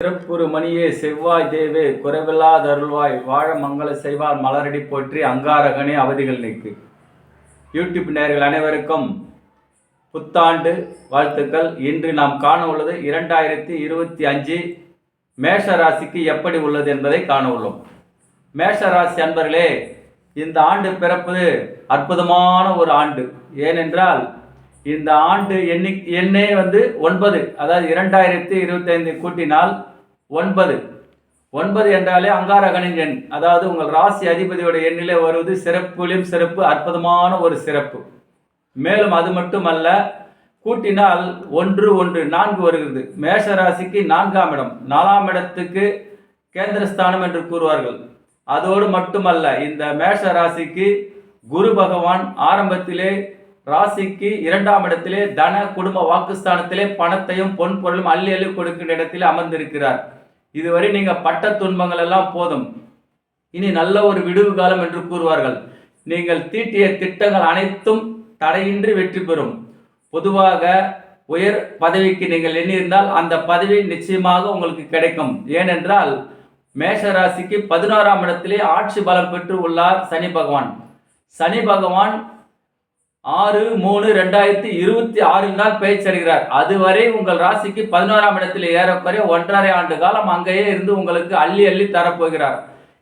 திருப்புரு மணியே செவ்வாய் தேவே குறைவில்லாதருள்வாய் வாழ மங்கள செய்வார் மலரடி போற்றி அங்காரகனே அவதிகள் நீக்கு. யூடியூப் நேர்கள் அனைவருக்கும் புத்தாண்டு வாழ்த்துக்கள். இன்று நாம் காண உள்ளது இரண்டாயிரத்தி இருபத்தி அஞ்சு மேஷ ராசிக்கு எப்படி உள்ளது என்பதை காண உள்ளோம் மேஷ ராசி அன்பர்களே இந்த ஆண்டு பிறப்பது அற்புதமான ஒரு ஆண்டு. ஏனென்றால் இந்த ஆண்டு எண்ணி எண்ணே வந்து ஒன்பது அதாவது இரண்டாயிரத்தி இருபத்தைந்து கூட்டினால் ஒன்பது. ஒன்பது என்றாலே அங்காரகனின் எண். அதாவது உங்கள் ராசி அதிபதியோட எண்ணிலே வருவது சிறப்புலையும் சிறப்பு அற்புதமான ஒரு சிறப்பு. மேலும் அது மட்டுமல்ல கூட்டினால் ஒன்று ஒன்று நான்கு வருகிறது. மேஷ ராசிக்கு நான்காம் இடம். நாலாம் இடத்துக்கு கேந்திரஸ்தானம் என்று கூறுவார்கள். அதோடு மட்டுமல்ல இந்த மேஷ ராசிக்கு குரு பகவான் ஆரம்பத்திலே ராசிக்கு இரண்டாம் இடத்திலே தன குடும்ப வாக்குஸ்தானத்திலே பணத்தையும் பொன் பொருளும் அள்ளி அள்ளி கொடுக்கின்ற இடத்தில் அமர்ந்திருக்கிறார். இதுவரை நீங்க பட்ட துன்பங்கள் எல்லாம் போதும். இனி நல்ல ஒரு விடுவு காலம் என்று கூறுவார்கள். நீங்கள் தீட்டிய திட்டங்கள் அனைத்தும் தடையின்றி வெற்றி பெறும். பொதுவாக உயர் பதவிக்கு நீங்கள் எண்ணியிருந்தால் அந்த பதவி நிச்சயமாக உங்களுக்கு கிடைக்கும். ஏனென்றால் மேஷ ராசிக்கு பதினோராம் இடத்திலே ஆட்சி பலம் பெற்று உள்ளார் சனி பகவான். சனி பகவான் ஆறு மூணு ரெண்டாயிரத்தி இருபத்தி ஆறில் தான் பேச்சடைகிறார் அதுவரை உங்கள் ராசிக்கு பதினோராம் இடத்தில் ஏறக்குறைய ஒன்றரை ஆண்டு காலம் அங்கேயே இருந்து உங்களுக்கு அள்ளி அள்ளி தரப்போகிறார்.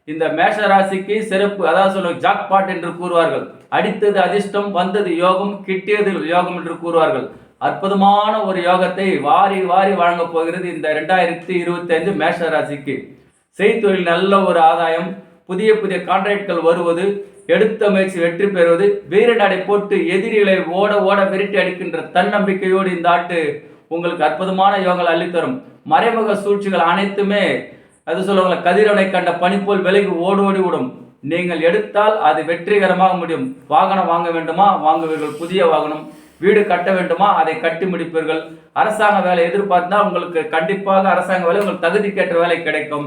இந்த மேஷ ராசிக்கு சிறப்பு அதாவது சொல்லுவாங்க ஜாக்பாட் என்று கூறுவார்கள். அடித்தது அதிர்ஷ்டம் வந்தது யோகம் கிட்டியது யோகம் என்று கூறுவார்கள். அற்புதமான ஒரு யோகத்தை வாரி வாரி வழங்கப் போகிறது இந்த ரெண்டாயிரத்தி இருபத்தி ஐந்து மேஷ ராசிக்கு. செய்தொழில் நல்ல ஒரு ஆதாயம். புதிய புதிய கான்ட்ராக்ட்கள் வருவது எடுத்த முயற்சி வெற்றி பெறுவது வீர நடை போட்டு எதிரிகளை ஓட ஓட விரட்டி அடிக்கின்ற தன்னம்பிக்கையோடு இந்த ஆட்டு உங்களுக்கு அற்புதமான யோகங்கள் அள்ளித்தரும். மறைமுக சூழ்ச்சிகள் அனைத்துமே அது சொல்லுவாங்க கதிரவனை கண்ட பனிப்போல் விலகி ஓடி ஓடி விடும். நீங்கள் எடுத்தால் அது வெற்றிகரமாக முடியும். வாகனம் வாங்க வேண்டுமா? வாங்குவீர்கள். புதிய வாகனம். வீடு கட்ட வேண்டுமா? அதை கட்டி முடிப்பீர்கள். அரசாங்க வேலை எதிர்பார்த்தா உங்களுக்கு கண்டிப்பாக அரசாங்க வேலை உங்களுக்கு தகுதிக்கேற்ற வேலை கிடைக்கும்.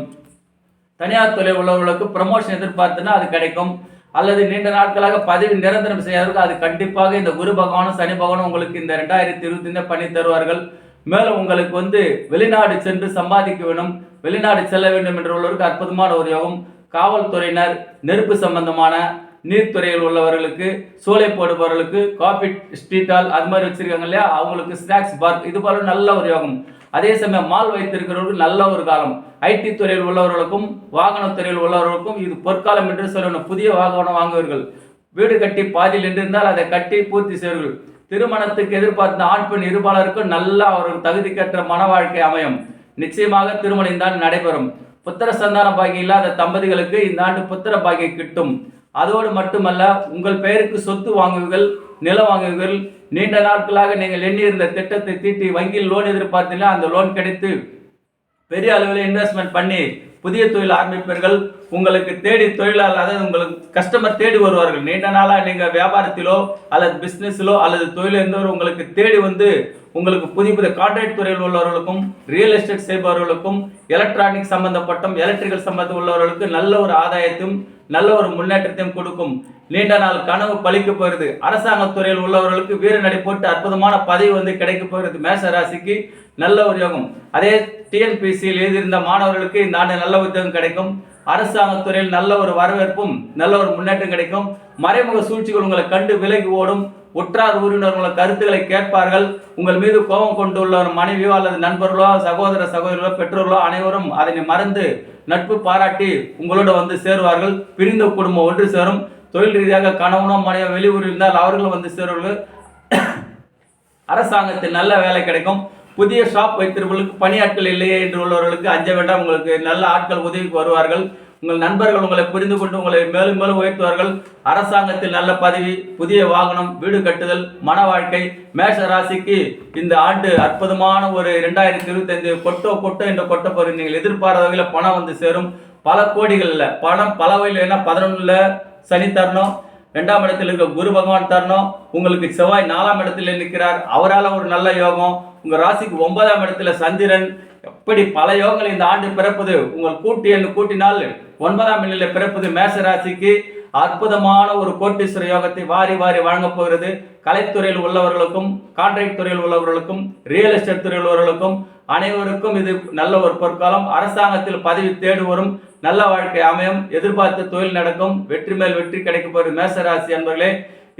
தனியார் துறை உள்ளவர்களுக்கு ப்ரமோஷன் எதிர்பார்த்துனா அது கிடைக்கும். அல்லது நீண்ட நாட்களாக பதவி நிரந்தரம் செய்யாதவர்கள் அது கண்டிப்பாக இந்த குரு பகவானும் சனி பகவானும் உங்களுக்கு இந்த ரெண்டாயிரத்தி இருபத்தி பண்ணி தருவார்கள். மேலும் உங்களுக்கு வந்து வெளிநாடு சென்று சம்பாதிக்க வேண்டும் வெளிநாடு செல்ல வேண்டும் என்று உள்ளவருக்கு அற்புதமான ஒரு யோகம். காவல்துறையினர் நெருப்பு சம்பந்தமான நீர்த்துறையில் உள்ளவர்களுக்கு சோலை போடுபவர்களுக்கு காபி ஸ்ட்ரீட்டால் அது மாதிரி வச்சிருக்காங்க இல்லையா? அவங்களுக்கு ஸ்நாக்ஸ் பார் இது போல நல்ல ஒரு யோகம். அதே சமயம் மால் வைத்திருக்கிறவர்கள் நல்ல ஒரு காலம். ஐடி துறையில் உள்ளவர்களுக்கும் வாகனத்துறையில் உள்ளவர்களுக்கும் இது பொற்காலம் என்று சொல்லணும். புதிய வாகனம் வாங்குவீர்கள். வீடு கட்டி பாதியில் நின்றிருந்தால் அதை கட்டி பூர்த்தி செய்வீர்கள். திருமணத்துக்கு எதிர்பார்த்த ஆண் பெண் இருபாலருக்கும் நல்ல அவர்கள் தகுதிக்கற்ற மன வாழ்க்கை அமையும். நிச்சயமாக திருமணம் தான் நடைபெறும். புத்திர சந்தான பாக்கியம் இல்லாத தம்பதிகளுக்கு இந்த ஆண்டு புத்திர பாக்கியம் கிட்டும். அதோடு மட்டுமல்ல உங்கள் பெயருக்கு சொத்து வாங்குவீர்கள் நிலம் வாங்குவீர்கள் நீண்ட நாட்களாக நீங்கள் எண்ணியிருந்த திட்டத்தை தீட்டி வங்கியில் லோன் எதிர்பார்த்தீங்கன்னா அந்த லோன் கிடைத்து பெரிய அளவில் இன்வெஸ்ட்மெண்ட் பண்ணி புதிய தொழில் ஆரம்பிப்பீர்கள். உங்களுக்கு தேடி தொழிலாளர் அதாவது உங்களுக்கு கஸ்டமர் தேடி வருவார்கள். நீண்ட நாளாக நீங்கள் வியாபாரத்திலோ அல்லது பிஸ்னஸிலோ அல்லது தொழில் இருந்தவர் உங்களுக்கு தேடி வந்து உங்களுக்கு புதிய புதிய கான்ட்ராக்ட் துறையில் உள்ளவர்களுக்கும் ரியல் எஸ்டேட் செய்பவர்களுக்கும் எலக்ட்ரானிக் சம்பந்தப்பட்ட எலக்ட்ரிக்கல் சம்பந்தம் உள்ளவர்களுக்கு நல்ல ஒரு ஆதாயத்தையும் நல்ல ஒரு முன்னேற்றத்தையும் கொடுக்கும். நீண்ட நாள் கனவு பழிக்க போகிறது. அரசாங்க துறையில் உள்ளவர்களுக்கு வீர நடை போட்டு அற்புதமான பதவி வந்து கிடைக்க போகிறது. மேஷ ராசிக்கு நல்ல ஒரு யோகம். அதே டிஎன்பிசியில் எழுதியிருந்த மாணவர்களுக்கு இந்த ஆண்டு நல்ல உத்தியோகம் கிடைக்கும். அரசாங்கத்துறையில் நல்ல ஒரு வரவேற்பும் நல்ல ஒரு முன்னேற்றம் கிடைக்கும். மறைமுக சூழ்ச்சிகள் உங்களை கண்டு விலகி ஓடும். உற்றார் உறவினர் உங்கள் கருத்துக்களை கேட்பார்கள். உங்கள் மீது கோபம் கொண்டுள்ள ஒரு மனைவியோ அல்லது நண்பர்களோ சகோதர சகோதரர்களோ பெற்றோர்களோ அனைவரும் அதனை மறந்து நட்பு பாராட்டி உங்களோட வந்து சேருவார்கள். பிரிந்த குடும்பம் ஒன்று சேரும். தொழில் ரீதியாக கணவனோ மனைவோ வெளியூரில் இருந்தால் அவர்களும் வந்து சேருவார்கள். அரசாங்கத்தில் நல்ல வேலை கிடைக்கும். புதிய ஷாப் வைத்திருப்பவர்களுக்கு பணியாட்கள் இல்லையே என்று உள்ளவர்களுக்கு அஞ்ச வேண்டாம். உங்களுக்கு நல்ல ஆட்கள் உதவிக்கு வருவார்கள். உங்கள் நண்பர்கள் உங்களை புரிந்து கொண்டு உங்களை மேலும் மேலும் உயர்த்துவார்கள். அரசாங்கத்தில் நல்ல பதவி புதிய வாகனம் வீடு கட்டுதல் மன வாழ்க்கை மேஷ ராசிக்கு இந்த ஆண்டு அற்புதமான ஒரு இரண்டாயிரத்தி இருபத்தைந்து கொட்டோ கொட்டோ என்ற கொட்ட பொருள் நீங்கள் எதிர்பாராத வகையில் பணம் வந்து சேரும். பல கோடிகளில் பணம் பல வகையில் என்ன? பதினொன்றில் சனி தரணும். ரெண்டாம் இடத்தில் இருக்க குரு பகவான் தரணும். உங்களுக்கு செவ்வாய் நாலாம் இடத்துல நிற்கிறார். அவரால் ஒரு நல்ல யோகம். உங்கள் ராசிக்கு ஒன்பதாம் இடத்துல சந்திரன். எப்படி பல யோகங்கள் இந்த ஆண்டு பிறப்பது? உங்கள் கூட்டி என்று கூட்டினால் ஒன்பதாம் நிலையில பிறப்பது மேசராசிக்கு அற்புதமான ஒரு கோட்டீஸ்வர யோகத்தை வாரி வாரி வழங்கப் போகிறது. கலைத்துறையில் உள்ளவர்களுக்கும் கான்ட்ராக்ட் துறையில் உள்ளவர்களுக்கும் ரியல் எஸ்டேட் துறையில் உள்ளவர்களுக்கும் அனைவருக்கும் இது நல்ல ஒரு பொற்காலம். அரசாங்கத்தில் பதவி தேடுவரும் நல்ல வாழ்க்கை அமையும். எதிர்பார்த்த தொழில் நடக்கும். வெற்றி மேல் வெற்றி கிடைக்க போகிற மேசராசி என்பர்களே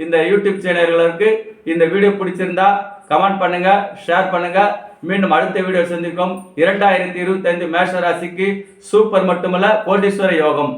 இந்த யூடியூப் சேனல்களுக்கு இந்த வீடியோ பிடிச்சிருந்தா கமெண்ட் பண்ணுங்க ஷேர் பண்ணுங்க. மீண்டும் அடுத்த வீடியோ சந்திக்கும் இரண்டாயிரத்தி இருபத்தி ஐந்து மேஷ சூப்பர் மட்டுமல்ல கோடீஸ்வர யோகம்.